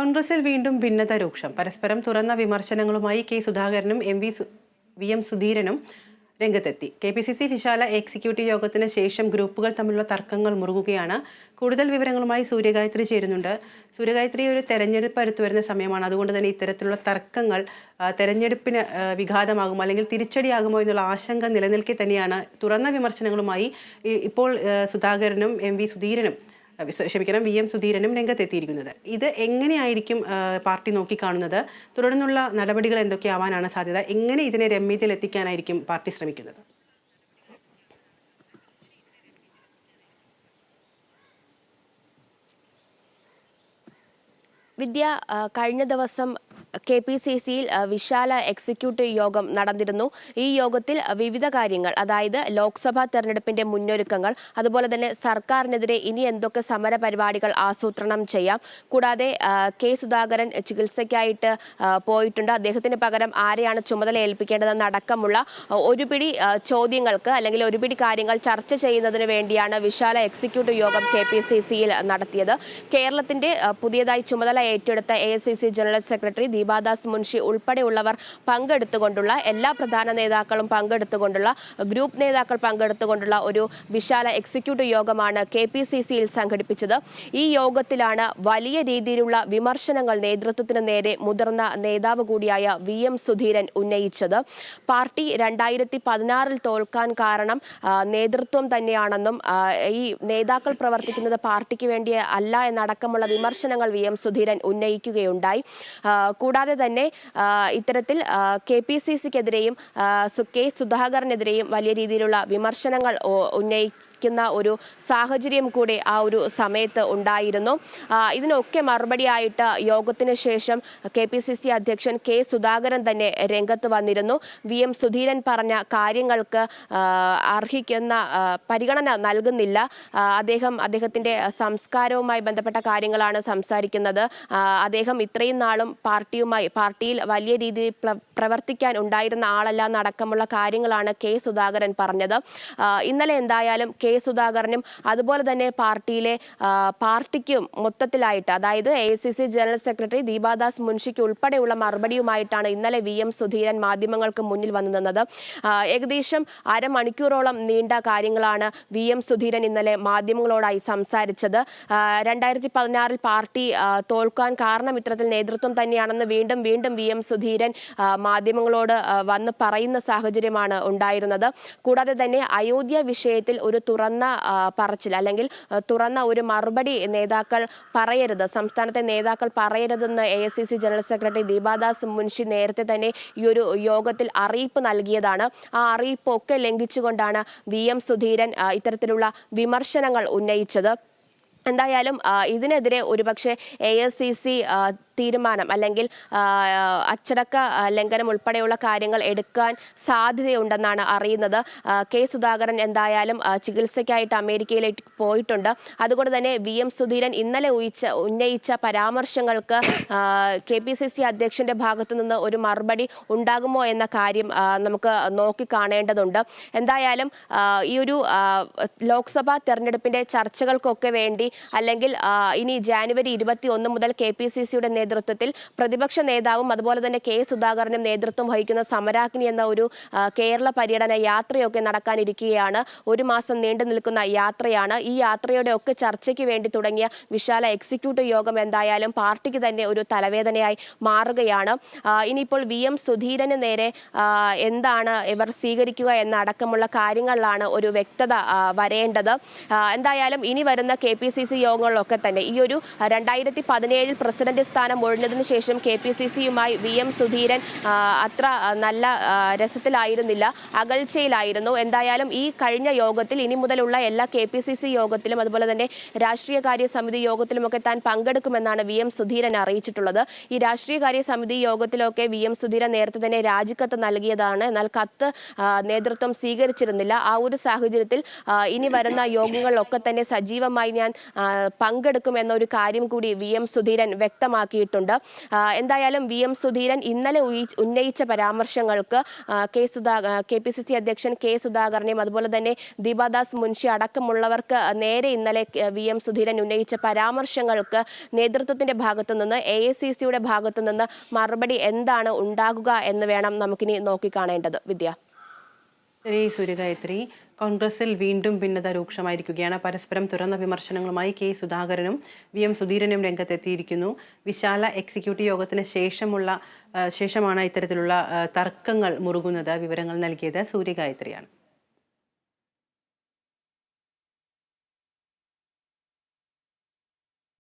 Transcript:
കോൺഗ്രസിൽ വീണ്ടും ഭിന്നത രൂക്ഷം. പരസ്പരം തുറന്ന വിമർശനങ്ങളുമായി കെ സുധാകരനും എം വി വി എം സുധീരനും രംഗത്തെത്തി. കെ പി സി സി വിശാല എക്സിക്യൂട്ടീവ് യോഗത്തിന് ശേഷം ഗ്രൂപ്പുകൾ തമ്മിലുള്ള തർക്കങ്ങൾ മുറുകുകയാണ്. കൂടുതൽ വിവരങ്ങളുമായി സൂര്യഗായത്രി ചേരുന്നുണ്ട്. സൂര്യഗായത്രി ഒരു തെരഞ്ഞെടുപ്പ് അടുത്തു വരുന്ന സമയമാണ്. അതുകൊണ്ട് തന്നെ ഇത്തരത്തിലുള്ള തർക്കങ്ങൾ തെരഞ്ഞെടുപ്പിന് വിഘാതമാകുമോ അല്ലെങ്കിൽ തിരിച്ചടിയാകുമോ എന്നുള്ള ആശങ്ക നിലനിൽക്കെ തന്നെയാണ്. തുറന്ന വിമർശനങ്ങളുമായി ഇപ്പോൾ സുധാകരനും എം വി സുധീരനും ക്ഷമിക്കണം. വി എം സുധീരനും രംഗത്തെത്തിയിരിക്കുന്നത്. ഇത് എങ്ങനെയായിരിക്കും പാർട്ടി നോക്കിക്കാണുന്നത്? തുടർന്നുള്ള നടപടികൾ എന്തൊക്കെയാവാനാണ് സാധ്യത? എങ്ങനെ ഇതിനെ രമ്യതയിലെത്തിക്കാനായിരിക്കും പാർട്ടി ശ്രമിക്കുന്നത്? വിദ്യ കഴിഞ്ഞ ദിവസം കെ പി സി സിയിൽ വിശാല എക്സിക്യൂട്ടീവ് യോഗം നടന്നിരുന്നു. ഈ യോഗത്തിൽ വിവിധ കാര്യങ്ങൾ അതായത് ലോക്സഭാ തെരഞ്ഞെടുപ്പിന്റെ മുന്നൊരുക്കങ്ങൾ അതുപോലെ തന്നെ സർക്കാരിനെതിരെ ഇനി എന്തൊക്കെ സമര പരിപാടികൾ ആസൂത്രണം ചെയ്യാം. കൂടാതെ കെ സുധാകരൻ ചികിത്സയ്ക്കായിട്ട് പോയിട്ടുണ്ട്. അദ്ദേഹത്തിന് പകരം ആരെയാണ് ചുമതല ഏൽപ്പിക്കേണ്ടതെന്ന് അടക്കമുള്ള ഒരുപിടി ഒരു ചോദ്യങ്ങൾക്ക് അല്ലെങ്കിൽ ഒരുപിടി കാര്യങ്ങൾ ചർച്ച ചെയ്യുന്നതിന് വേണ്ടിയാണ് വിശാല എക്സിക്യൂട്ടീവ് യോഗം കെ പി സി സിയിൽ നടത്തിയത്. കേരളത്തിന്റെ പുതിയതായി ചുമതല ഏറ്റെടുത്ത A general secretary Deepa Das Munshi ഉൾപ്പെടെയുള്ളവർ പങ്കെടുത്തുകൊണ്ടുള്ള എല്ലാ പ്രധാന നേതാക്കളും പങ്കെടുത്തുകൊണ്ടുള്ള ഗ്രൂപ്പ് നേതാക്കൾ പങ്കെടുത്തുകൊണ്ടുള്ള ഒരു വിശാല എക്സിക്യൂട്ടീവ് യോഗമാണ് കെ പി സംഘടിപ്പിച്ചത്. ഈ യോഗത്തിലാണ് വലിയ രീതിയിലുള്ള വിമർശനങ്ങൾ നേതൃത്വത്തിന് നേരെ മുതിർന്ന നേതാവ് കൂടിയായ വി എം സുധീരൻ ഉന്നയിച്ചത്. പാർട്ടി രണ്ടായിരത്തി പതിനാറിൽ തോൽക്കാൻ കാരണം നേതൃത്വം തന്നെയാണെന്നും ഈ നേതാക്കൾ പ്രവർത്തിക്കുന്നത് പാർട്ടിക്ക് വേണ്ടി അല്ല എന്നടക്കമുള്ള വിമർശനങ്ങൾ വി എം സുധീരൻ ഉന്നയിക്കുകയുണ്ടായി. കൂടാതെ തന്നെ ഇത്തരത്തിൽ കെ പി സി സിക്കെതിരെയും കെ സുധാകരനെതിരെയും വലിയ രീതിയിലുള്ള വിമർശനങ്ങൾ ഓ- ഉന്നയിക്കുന്ന ഒരു സാഹചര്യം കൂടി ആ ഒരു സമയത്ത് ഉണ്ടായിരുന്നു. ഇതിനൊക്കെ മറുപടിയായിട്ട് യോഗത്തിന് ശേഷം കെ പി സി സി അധ്യക്ഷൻ കെ സുധാകരൻ തന്നെ രംഗത്ത് വന്നിരുന്നു. വി എം സുധീരൻ പറഞ്ഞ കാര്യങ്ങൾക്ക് അർഹിക്കുന്ന പരിഗണന നൽകുന്നില്ല. അദ്ദേഹം അദ്ദേഹത്തിന്റെ സംസ്കാരവുമായി ബന്ധപ്പെട്ട കാര്യങ്ങളാണ് സംസാരിക്കുന്നത്. അദ്ദേഹം ഇത്രയും നാളും പാർട്ടിയുമായി പാർട്ടിയിൽ വലിയ രീതിയിൽ പ്ര- പ്രവർത്തിക്കാൻ ഉണ്ടായിരുന്ന ആളല്ല എന്നടക്കമുള്ള കാര്യങ്ങളാണ് കെ സുധാകരൻ പറഞ്ഞത്. ഇന്നലെ എന്തായാലും കെ സുധാകരനും അതുപോലെ തന്നെ പാർട്ടിയിലെ പാർട്ടിക്കും മൊത്തത്തിലായിട്ട് അതായത് എ ജനറൽ സെക്രട്ടറി ദീപാദാസ് മുൻഷിക്ക് ഉൾപ്പെടെയുള്ള മറുപടിയുമായിട്ടാണ് ഇന്നലെ വി എം സുധീരൻ മാധ്യമങ്ങൾക്ക് മുന്നിൽ വന്നു നിന്നത്. ഏകദേശം അരമണിക്കൂറോളം നീണ്ട കാര്യങ്ങളാണ് വി എം സുധീരൻ ഇന്നലെ മാധ്യമങ്ങളോടായി സംസാരിച്ചത്. രണ്ടായിരത്തി പതിനാറിൽ പാർട്ടി തോൽക്കാൻ കാരണം ഇത്തരത്തിൽ നേതൃത്വം തന്നെയാണെന്ന് വീണ്ടും വീണ്ടും വി എം സുധീരൻ മാധ്യമങ്ങളോട് വന്ന് പറയുന്ന സാഹചര്യമാണ് ഉണ്ടായിരുന്നത്. കൂടാതെ തന്നെ അയോധ്യ വിഷയത്തിൽ ഒരു തുറന്ന പറച്ചിൽ അല്ലെങ്കിൽ തുറന്ന ഒരു മറുപടി നേതാക്കൾ പറയരുത്. സംസ്ഥാനത്തെ നേതാക്കൾ പറയരുതെന്ന് A S C C general secretary Deepa Das Munshi നേരത്തെ തന്നെ ഈ ഒരു യോഗത്തിൽ അറിയിപ്പ് നൽകിയതാണ്. ആ അറിയിപ്പൊക്കെ ലംഘിച്ചുകൊണ്ടാണ് വി എം സുധീരൻ ഇത്തരത്തിലുള്ള വിമർശനങ്ങൾ ഉന്നയിച്ചത്. എന്തായാലും ഇതിനെതിരെ ഒരുപക്ഷെ എ എസ് സി സി തീരുമാനം അല്ലെങ്കിൽ അച്ചടക്ക ലംഘനം ഉൾപ്പെടെയുള്ള കാര്യങ്ങൾ എടുക്കാൻ സാധ്യതയുണ്ടെന്നാണ് അറിയുന്നത്. കെ സുധാകരൻ എന്തായാലും ചികിത്സയ്ക്കായിട്ട് അമേരിക്കയിലേക്ക് പോയിട്ടുണ്ട്. അതുകൊണ്ട് തന്നെ വി എം സുധീരൻ ഇന്നലെ ഉയിച്ച ഉന്നയിച്ച പരാമർശങ്ങൾക്ക് കെ പി സി സി അധ്യക്ഷന്റെ ഭാഗത്തു നിന്ന് ഒരു മറുപടി ഉണ്ടാകുമോ എന്ന കാര്യം നമുക്ക് നോക്കി കാണേണ്ടതുണ്ട്. എന്തായാലും ഈ ഒരു ലോക്സഭാ തെരഞ്ഞെടുപ്പിന്റെ ചർച്ചകൾക്കൊക്കെ വേണ്ടി അല്ലെങ്കിൽ ഇനി ജാനുവരി ഇരുപത്തി ഒന്ന് മുതൽ കെ പി സി സിയുടെ നേതൃത്വത്തിൽ പ്രതിപക്ഷ നേതാവും അതുപോലെ തന്നെ കെ സുധാകരനും നേതൃത്വം വഹിക്കുന്ന സമരാഗ്നി എന്ന ഒരു കേരള പര്യടന യാത്രയൊക്കെ നടക്കാനിരിക്കുകയാണ്. ഒരു മാസം നീണ്ടു നിൽക്കുന്ന യാത്രയാണ്. ഈ യാത്രയുടെ ഒക്കെ ചർച്ചയ്ക്ക് വേണ്ടി തുടങ്ങിയ വിശാല എക്സിക്യൂട്ടീവ് യോഗം എന്തായാലും പാർട്ടിക്ക് തന്നെ ഒരു തലവേദനയായി മാറുകയാണ്. ഇനിയിപ്പോൾ വി എം സുധീരന് നേരെ എന്താണ് ഇവർ സ്വീകരിക്കുക എന്നടക്കമുള്ള കാര്യങ്ങളിലാണ് ഒരു വ്യക്തത വരേണ്ടത്. എന്തായാലും ഇനി വരുന്ന കെ പി സി സി യോഗങ്ങളിലൊക്കെ തന്നെ ഈ ഒരു രണ്ടായിരത്തി പതിനേഴിൽ പ്രസിഡന്റ് സ്ഥാനം ഒഴിഞ്ഞതിനു ശേഷം കെ പി സി സിയുമായി വി എം സുധീരൻ അത്ര നല്ല രസത്തിലായിരുന്നില്ല അകൽച്ചയിലായിരുന്നു. എന്തായാലും ഈ കഴിഞ്ഞ യോഗത്തിൽ ഇനി മുതലുള്ള എല്ലാ കെ പി സി സി യോഗത്തിലും അതുപോലെ തന്നെ രാഷ്ട്രീയകാര്യ സമിതി യോഗത്തിലുമൊക്കെ താൻ പങ്കെടുക്കുമെന്നാണ് വി എം സുധീരൻ അറിയിച്ചിട്ടുള്ളത്. ഈ രാഷ്ട്രീയകാര്യ സമിതി യോഗത്തിലൊക്കെ വി എം സുധീരൻ നേരത്തെ തന്നെ രാജിക്കത്ത് നൽകിയതാണ്. എന്നാൽ കത്ത് നേതൃത്വം സ്വീകരിച്ചിരുന്നില്ല. ആ ഒരു സാഹചര്യത്തിൽ ഇനി വരുന്ന യോഗങ്ങളിലൊക്കെ തന്നെ സജീവമായി ഞാൻ പങ്കെടുക്കുമെന്ന പങ്കെടുക്കും എന്നൊരു കാര്യം കൂടി വി എം സുധീരൻ വ്യക്തമാക്കി ആ, എന്തായാലും വി എം സുധീരൻ ഇന്നലെ ഉന്നയിച്ച പരാമർശങ്ങൾക്ക് K Sudha K P C C അധ്യക്ഷൻ കെ സുധാകരനെയും അതുപോലെ തന്നെ ദീപാദാസ് മുൻഷി അടക്കമുള്ളവർക്ക് നേരെ ഇന്നലെ വി എം സുധീരൻ ഉന്നയിച്ച പരാമർശങ്ങൾക്ക് നേതൃത്വത്തിന്റെ ഭാഗത്തു നിന്ന് എ ഐ സി സിയുടെ ഭാഗത്തു നിന്ന് മറുപടി എന്താണ് ഉണ്ടാകുക എന്ന് വേണം നമുക്കിനി നോക്കിക്കാണേണ്ടത്. വിദ്യ. ശരി സൂര്യഗായത്രി കോൺഗ്രസിൽ വീണ്ടും ഭിന്നത രൂക്ഷമായിരിക്കുകയാണ്. പരസ്പരം തുറന്ന വിമർശനങ്ങളുമായി കെ സുധാകരനും വി എം സുധീരനും രംഗത്തെത്തിയിരിക്കുന്നു. വിശാല എക്സിക്യൂട്ടീവ് യോഗത്തിന് ശേഷമുള്ള ശേഷമാണ് ഇത്തരത്തിലുള്ള തർക്കങ്ങൾ മുറുകുന്നത്. വിവരങ്ങൾ നൽകിയത് സൂര്യഗായത്രിയാണ്.